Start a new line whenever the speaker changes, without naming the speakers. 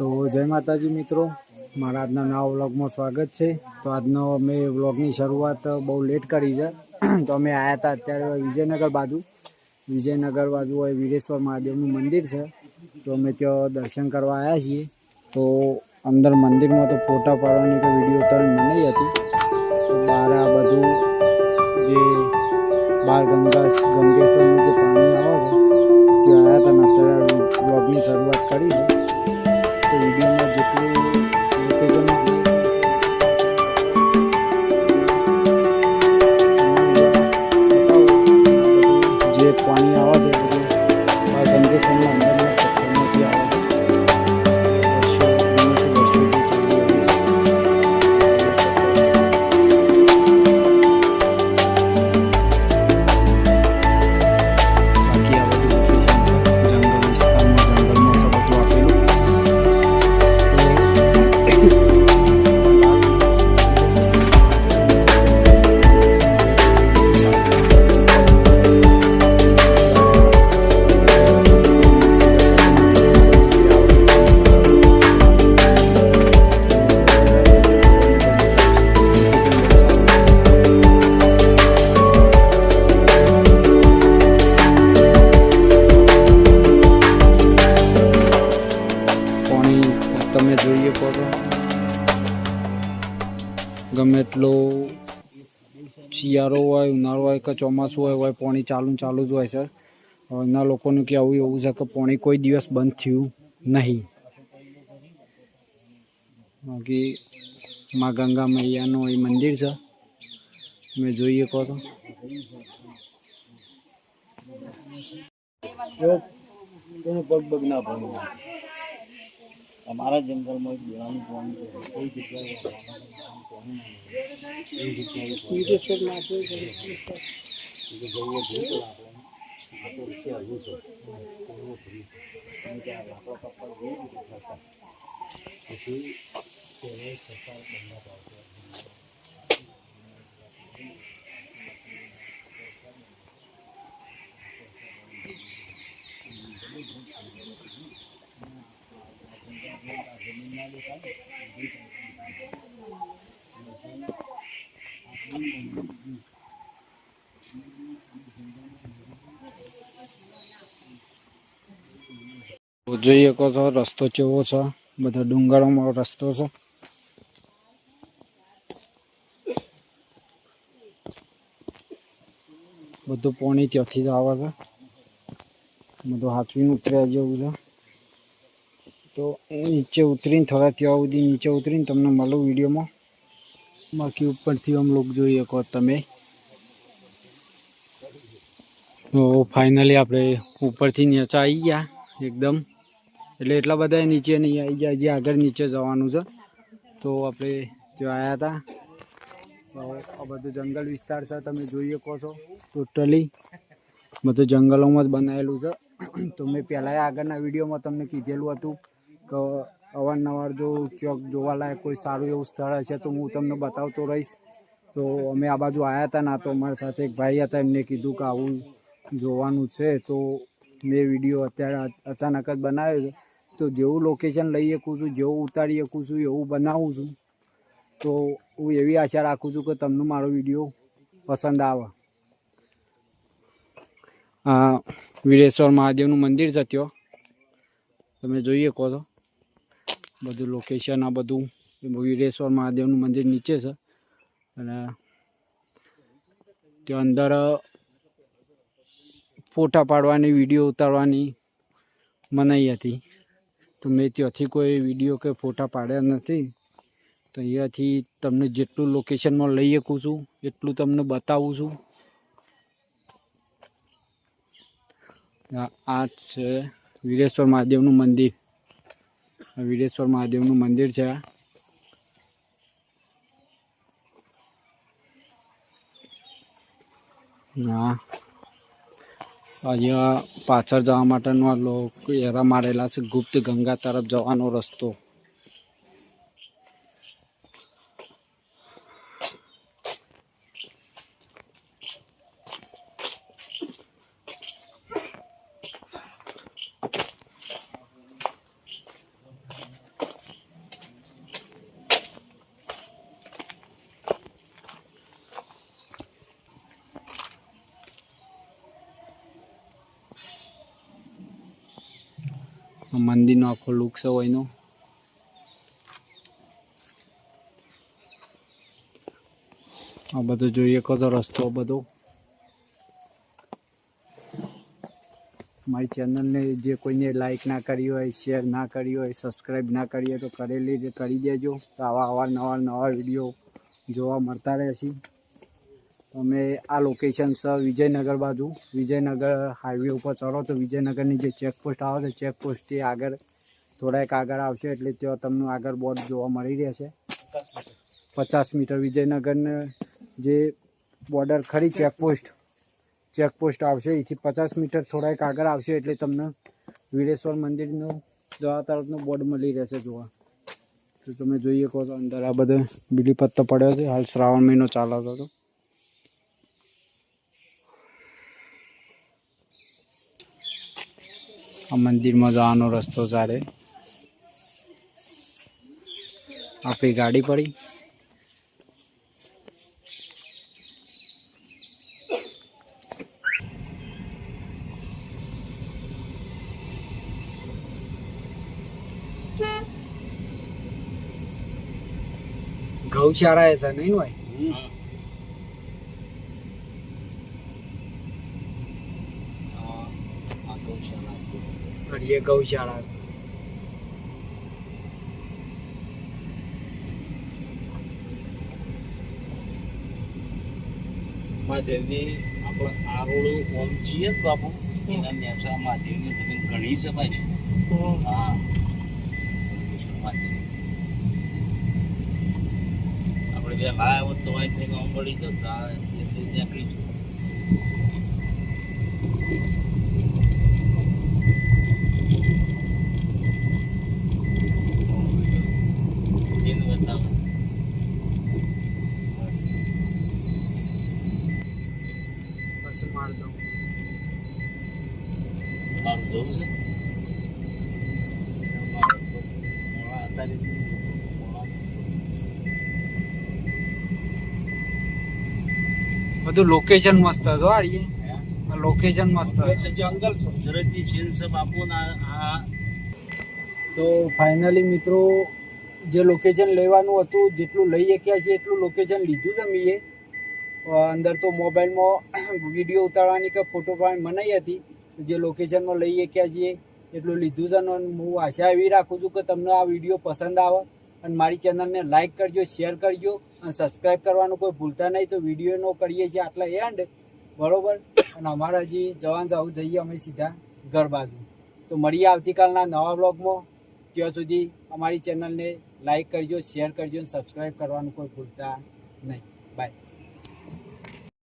તો જય માતાજી મિત્રો. મારા આજના નવા વ્લોગમાં સ્વાગત છે. તો આજનો અમે વ્લોગની શરૂઆત બહુ લેટ કરી છે. તો અમે આવ્યા હતા અત્યારે વિજયનગર બાજુ. વિજયનગર બાજુ હોય વીરેશ્વર મહાદેવનું મંદિર છે. તો અમે ત્યાં દર્શન કરવા આવ્યા છીએ. તો અંદર મંદિરમાં તો ફોટા પાડવાની કે વીડિયો ઉતારવાની મનાઈ હતી. બહાર આ બધું જે બાર ગંગા ગંગેશ્વરનું જે પાણી આવે છે, ત્યાં આવ્યા હતા અત્યારે વ્લોગની શરૂઆત કરી છે. તો ગમે એટલો શિયાળો હોય, ઉનાળો હોય કે ચોમાસું હોય હોય પાણી ચાલુ ચાલુ જ હોય છે. એના લોકોનું કહેવું એવું છે કે પાણી કોઈ દિવસ બંધ થયું નહીં. બાકી માં ગંગા મૈયાનું એ મંદિર છે. મેં જોઈએ કહો તો.
પગ પગ ના ભણવું અમારા જંગલમાં એક દેવાનું પાણી છે કઈ જગ્યાએ જવું તો આપણે. આ તો રીતે હજુ છે. લાકડો જઈએ સરકાર. પછી તેને સરકાર બંધ પાડશે.
શકો છો, રસ્તો કેવો છે? બધા ડુંગરોમાં રસ્તો છે? બધું પાણી ત્યાંથી જ આવે છે. બધું હાથવીને ઉતર્યા જેવું છે. તો એ નીચે ઉતરીને થોડા ત્યાં સુધી નીચે ઉતરીને તમને મળું વિડીયોમાં. બાકી ઉપરથી આમ લોકો જોઈએ કહો તમે. તો ફાઇનલી આપણે ઉપરથી નીચે આવી ગયા એકદમ. એટલે એટલા બધા નીચે નહીં આવી ગયા, હજી આગળ નીચે જવાનું છે. તો આપણે જો આવ્યા હતા આ બધું જંગલ વિસ્તાર છે, તમે જોઈ શકો છો ટોટલી બધું જંગલોમાં જ બનાવેલું છે. તો મેં પહેલાં આગળના વિડીયોમાં તમને કીધેલું હતું. કે અવારનવાર જો ચોક જોવાલાયક કોઈ સારું એવું સ્થળ હશે તો હું તમને બતાવતો રહીશ. તો અમે આ બાજુ આવ્યા હતા ના તો અમારી સાથે એક ભાઈ હતા, એમને કીધું કે આવું જોવાનું છે. તો મેં વીડિયો અત્યારે અચાનક જ બનાવ્યો છે. તો જેવું લોકેશન લઈ શકું છું, જેવું ઉતારી શકું છું, એવું બનાવું છું. તો હું એવી આશા રાખું છું કે તમને મારો વીડિયો પસંદ આવે. આ વીરેશ્વર મહાદેવનું મંદિર છે ત્યાં. તમે જોઈએ કહો છો. બધું લોકેશન આ બધું. વિરેશ્વર મહાદેવનું મંદિર નીચે છે. અને ત્યાં અંદર ફોટા પાડવાની, વીડિયો ઉતારવાની મનાઈ હતી. તો મેં ત્યાંથી કોઈ વીડિયો કે ફોટા પાડ્યા નથી. તો અહીંયાથી તમને જેટલું લોકેશનમાં લઈ શકું છું, એટલું તમને બતાવું છું. આ- છે વિરેશ્વર મહાદેવનું મંદિર. વીરેશ્વર મહાદેવનું મંદિર છે હા. અહીંયા પાછળ જવા માટેનો લોકો એરા મારેલા છે ગુપ્ત ગંગા તરફ જવાનો રસ્તો. મંદિરનો આખો લુક છે હોયનો આ બધો જોઈએ કહો તો રસ્તો બધો. મારી ચેનલને જે કોઈને લાઇક ના કરી હોય શેર ના કરી હોય સબસ્ક્રાઈબ ના કરી હોય તો કરેલી કરી દેજો. તો આવા અવારનવાર નવા વીડિયો જોવા મળતા રહેશે. અમે આ લોકેશન છે વિજયનગર બાજુ. વિજયનગર હાઈવે ઉપર ચડો તો વિજયનગરની જે ચેકપોસ્ટ આવે છે ચેકપોસ્ટથી આગળ થોડાક આગળ આવશે એટલે ત્યાં તમને આગળ બોર્ડ જોવા મળી રહેશે. પચાસ મીટર વિજયનગરને જે બોર્ડર ખરી ચેકપોસ્ટ ચેકપોસ્ટ આવશે, એથી પચાસ મીટર થોડાક આગળ આવશે એટલે તમને વીરેશ્વર મંદિરનું જવા તરફનું બોર્ડ મળી રહેશે જોવા. તો તમે જોઈએ કહો તો અંદર આ બધો બીલી પત્તો પડ્યો છે. હાલ શ્રાવણ મહિનો ચાલતો હતો. મંદિરમાં જવાનો રસ્તો ચાલે આપણી ગાડી પડી ગૌશાળા છે નહીં હોય
આ ગૌશાળા છે.
કરીએ ગૌશાળા.
મહાદેવની આપણે આરોળું ઓમ છીએ બાપુ એના ન્યાસા મહાદેવની જમીન ઘણી સમાય છે હા. આપણે બે લાયા હોત તો વાય થઈને આમ પડી જતા એટલે નીકળી જતા
પછી માર
મારું જવું છે અત્યારે
બધું લોકેશન મસ્ત છે હો રીએ લોકેશન મસ્ત છે.
જંગલ કુદરતી સીન છે. બાપુ ના આ
તો ફાઇનલી મિત્રો જે લોકેશન લેવાનું હતું જેટલું લઈ શક્યા છીએ એટલું લોકેશન લીધું છે મેં અંદર તો મોબાઈલમાં વીડિયો ઉતારવાની કે ફોટો પાડવાની મનાઈ હતી. જે લોકેશનમાં લઈ શક્યા છીએ, એટલું લીધું છે અને હું આશા એવી રાખું છું કે તમને આ વીડિયો પસંદ આવે. અને મારી ચેનલને લાઇક કરજો શેર કરજો અને સબસ્ક્રાઈબ કરવાનું કોઈ ભૂલતા નહીં. તો વિડીયોનો કરીએ છીએ આટલા એન્ડ બરોબર? અને અમારા જે જવાન જવું જઈએ અમે સીધા ઘર બાજુ. તો મળીએ આવતીકાલના નવા બ્લોગમાં ત્યાં સુધી અમારી ચેનલને લાઇક કરજો શેર કરજો અને સબસ્ક્રાઈબ કરવાનું કોઈ ભૂલતા નહીં. બાય